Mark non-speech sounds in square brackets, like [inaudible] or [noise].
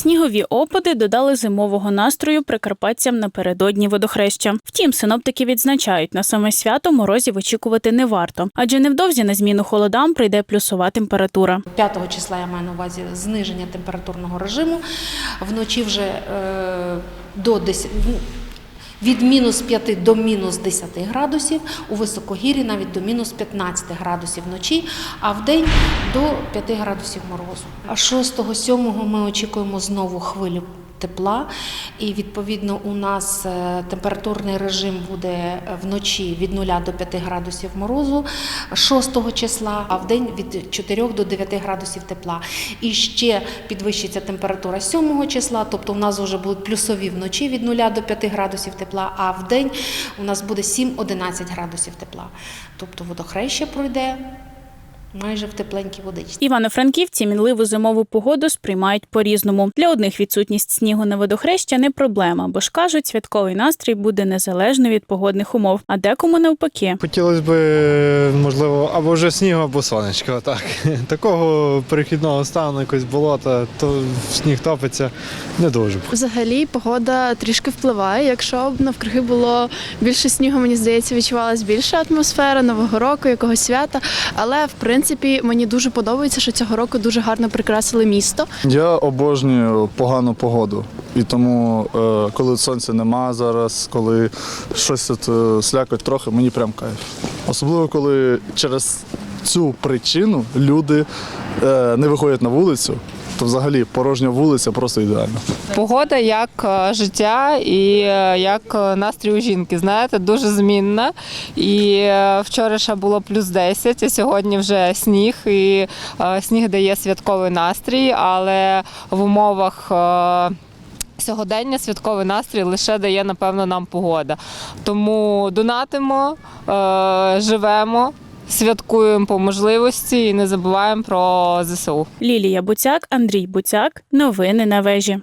Снігові опади додали зимового настрою прикарпатцям напередодні водохреща. Втім, синоптики відзначають, на саме свято морозів очікувати не варто, адже невдовзі на зміну холодам прийде плюсова температура. 5 числа я маю на увазі зниження температурного режиму. Вночі вже е, до 10, ну, від мінус 5 до мінус 10 градусів, у високогір'ї навіть до мінус 15 градусів вночі, а в день до 5 градусів морозу. А 6-7 ми очікуємо знову хвилю тепла, і відповідно у нас е, температурний режим буде вночі від 0 до 5 градусів морозу 6 числа, а в день від 4 до 9 градусів тепла. І ще підвищиться температура 7 числа, тобто у нас вже будуть плюсові вночі від 0 до 5 градусів тепла, а в день у нас буде 7-11 градусів тепла. Тобто водохреща пройде майже в тепленькій водичці. Івано-франківці мінливу зимову погоду сприймають по-різному. Для одних відсутність снігу на водохреща не проблема, бо ж кажуть, святковий настрій буде незалежно від погодних умов, а декому навпаки. Хотілося б, можливо, або вже снігу, або сонечко. Так. [laughs] Такого перехідного стану, якось болота, то сніг топиться не дуже. б. Взагалі погода трішки впливає. Якщо б навкруги було більше снігу, мені здається, відчувалась більша атмосфера нового року, якогось свята. Але в принципі мені дуже подобається, що цього року дуже гарно прикрасили місто. Я обожнюю погану погоду. І тому, е, коли сонця нема зараз, коли щось от, е, слякоть трохи, мені прям кайф. Особливо, коли через цю причину люди не виходять на вулицю, то взагалі порожня вулиця просто ідеально. Погода як е, життя і е, як е, настрій у жінки. Знаєте, дуже змінна. І е, вчора ще було плюс 10, а сьогодні вже сніг. І е, сніг дає святковий настрій, але в умовах. е, Сьогодення святковий настрій лише дає, напевно, нам погода. Тому донатимо, е, живемо, святкуємо по можливості і не забуваємо про ЗСУ. Лілія Буцяк, Андрій Буцяк. Новини на вежі.